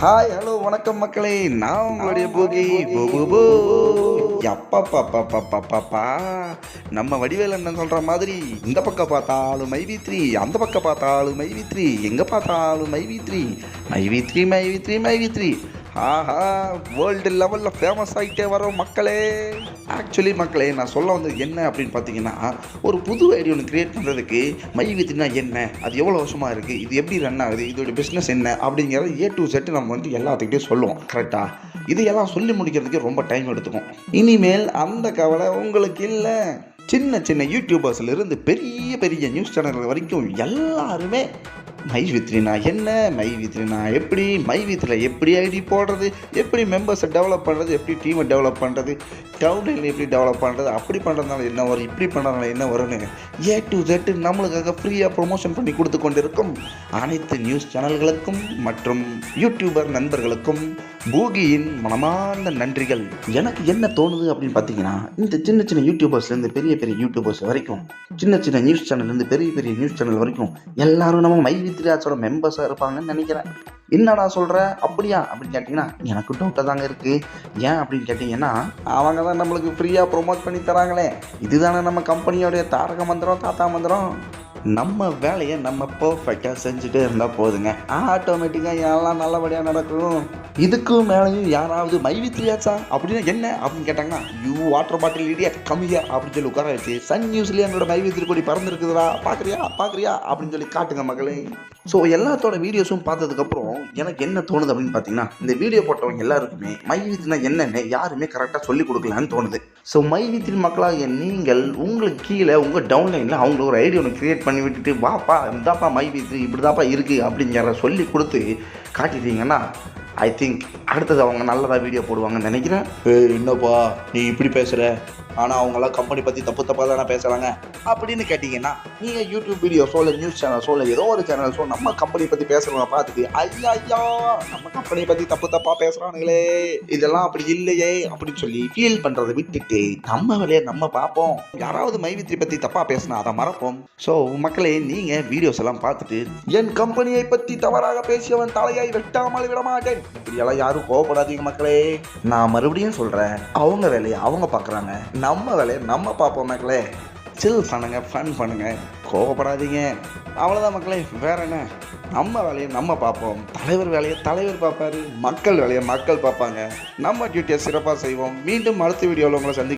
Hi hello வணக்கம் மக்களே. நான் உங்களுடைய போகி பூபு அப்பா நம்ம வடிவேல் என்ன சொல்ற மாதிரி இந்த பக்கம் பார்த்தாலும் மைவி த்ரீ அந்த பக்கம் பார்த்தாலும் மைவி த்ரீ எங்க பார்த்தாலும் மைவி த்ரீ மைவி three my V three my V three Aha world லெவலில் ஃபேமஸ் ஆகிட்டே வரோம் மக்களே. ஆக்சுவலி மக்களே நான் சொல்ல வந்தது என்ன அப்படின்னு பார்த்தீங்கன்னா ஒரு புது ஐடியா ஒன்று கிரியேட் பண்ணுறதுக்கு மை வித்னா என்ன? அது எவ்வளோ வருஷமாக இருக்குது இது எப்படி ரன் ஆகுது? இதோட பிஸ்னஸ் என்ன? அப்படிங்கிறத ஏ டு செட்டு நம்ம வந்து எல்லாத்துக்கிட்டையும் சொல்லுவோம் கரெக்டாக இதையெல்லாம் சொல்லி முடிக்கிறதுக்கு ரொம்ப டைம் எடுத்துக்கும். இனிமேல் அந்த கவலை உங்களுக்கு இல்லை. சின்ன சின்ன யூடியூபர்ஸ்லேருந்து பெரிய பெரிய நியூஸ் சேனல்கள் வரைக்கும் எல்லாருமே மை வித்ரினா என்ன? மை வித்ரினா எப்படி? மை வித்தில் எப்படி ஐடி போடுறது? எப்படி மெம்பர்ஸை டெவலப் பண்ணுறது எப்படி டீமை டெவலப் பண்ணுறது டவுனில் எப்படி டெவலப் பண்ணுறது அப்படி பண்ணுறதுனால என்ன வரும்? இப்படி பண்ணுறதுனால என்ன வரும்னு ஏ டு ஜெட் நம்மளுக்காக ஃப்ரீயாக ப்ரொமோஷன் பண்ணி கொடுத்து கொண்டிருக்கும் அனைத்து நியூஸ் சேனல்களுக்கும் மற்றும் யூடியூபர் நண்பர்களுக்கும் பூகியின் மனமார்ந்த நன்றிகள். எனக்கு என்ன தோணுது அப்படின்னு பார்த்தீங்கன்னா இந்த சின்ன சின்ன யூடியூபர்ஸ்லேருந்து பெரிய பெரிய யூடியூபர்ஸ் வரைக்கும் சின்ன சின்ன நியூஸ் சேனல்லேருந்து பெரிய பெரிய நியூஸ் சேனல் வரைக்கும் எல்லாரும் நம்ம மை வித்ராஜோட மெம்பர்ஸாக இருப்பாங்கன்னு நினைக்கிறேன். என்னடா சொல்கிற அப்படியா? அப்படின்னு கேட்டிங்கன்னா எனக்கு டவுட்டாக தாங்க இருக்குது ஏன் அப்படின்னு கேட்டிங்கன்னா அவங்க தான் நம்மளுக்கு ஃப்ரீயாக ப்ரொமோட் பண்ணி தராங்களே. இதுதானே நம்ம கம்பெனியோடைய தாரக மந்திரம் தாத்தா மந்திரம்? நம்ம வேலையை நம்ம பர்ஃபெக்டாக செஞ்சுட்டே இருந்தால் போதுங்க. ஆட்டோமேட்டிக்காக எல்லாம் நல்லபடியாக நடக்கும். இதுக்கும் மேலேயும் யாராவது மைவித்ரியாச்சா அப்படின்னா என்ன அப்படின்னு கேட்டாங்கன்னா யூ வாட்டர் பாட்டில் இடியா கம்மியா அப்படின்னு சொல்லி உட்கார வச்சு சன் நியூஸ்லேயே எங்களோட மைவித்ரி கொடி பறந்துருக்குதுடா பார்க்குறியா பார்க்குறியா அப்படின்னு சொல்லி காட்டுங்க மகளே. ஸோ எல்லாத்தோட வீடியோஸும் பார்த்ததுக்கப்புறம் எனக்கு என்ன தோணுது அப்படின்னு பார்த்தீங்கன்னா இந்த வீடியோ போட்டவங்க எல்லாருக்குமே மைவித்னா என்னென்னு யாருமே கரெக்டாக சொல்லி கொடுக்கலான்னு தோணுது. ஸோ மைவித்ரி மக்களாகிய நீங்கள் உங்களுக்கு கீழே உங்கள் டவுன்லைனில் அவங்களுக்கு ஒரு ஐடியா ஒன்று கிரியேட் பண்ணி விட்டுட்டு வாப்பா இந்தாப்பா மைவித்ரி இப்படி தாப்பா இருக்குது அப்படிங்கிற சொல்லி கொடுத்து காட்டிட்டீங்கன்னா ஐ திங்க் அடுத்தது அவங்க நல்லதாக வீடியோ போடுவாங்கன்னு நினைக்கிறேன். ஏய் என்னப்பா நீ இப்படி பேசுகிற ஆனால் அவங்களாம் கம்பெனி பற்றி தப்பு தப்பாக தானே பேசுகிறாங்க அப்படின்னு கேட்டிங்கன்னா நீங்கள் யூடியூப் வீடியோஸோ இல்லை நியூஸ் சேனல்ஸோ இல்லை ஏதோ ஒரு சேனல்ஸோ நம்ம கம்பெனி பற்றி பேசுகிறவங்க பார்த்துட்டு ஐயா ஐயா நம்ம கம்பெனி பற்றி தப்பு தப்பாக பேசுகிறானுங்களே இதெல்லாம் அப்படி இல்லையே அப்படின்னு சொல்லி ஃபீல் பண்ணுறதை விட்டுட்டு நம்ம வேலையை நம்ம பார்ப்போம். யாராவது மைவித்ரி பற்றி தப்பாக பேசினா அதை மறப்போம். ஸோ மக்களே நீங்கள் வீடியோஸ் எல்லாம் பார்த்துட்டு என் கம்பெனியை பற்றி தவறாக பேசியவன் தலையை வெட்டாமல் விட மாட்டேன். இப்படியெல்லாம் யாரும் கோவப்படாதீங்க மக்களே. நான் மறுபடியும் சொல்கிறேன் அவங்க வேலையை அவங்க பார்க்குறாங்க. நம்ம வேலையை நம்ம பார்ப்போம் மக்களே. சில் பண்ணுங்க ஃபன் பண்ணுங்க. கோவப்படாதீங்க. அவ்வளோதான் மக்களே. வேற என்ன? நம்ம வேலையை நம்ம பார்ப்போம். தலைவர் வேலையை தலைவர் பார்ப்பாரு. மக்கள் வேலையை மக்கள் பார்ப்பாங்க. நம்ம டியூட்டியை சிறப்பாக செய்வோம். மீண்டும் அடுத்த வீடியோவில் உங்களை சந்தி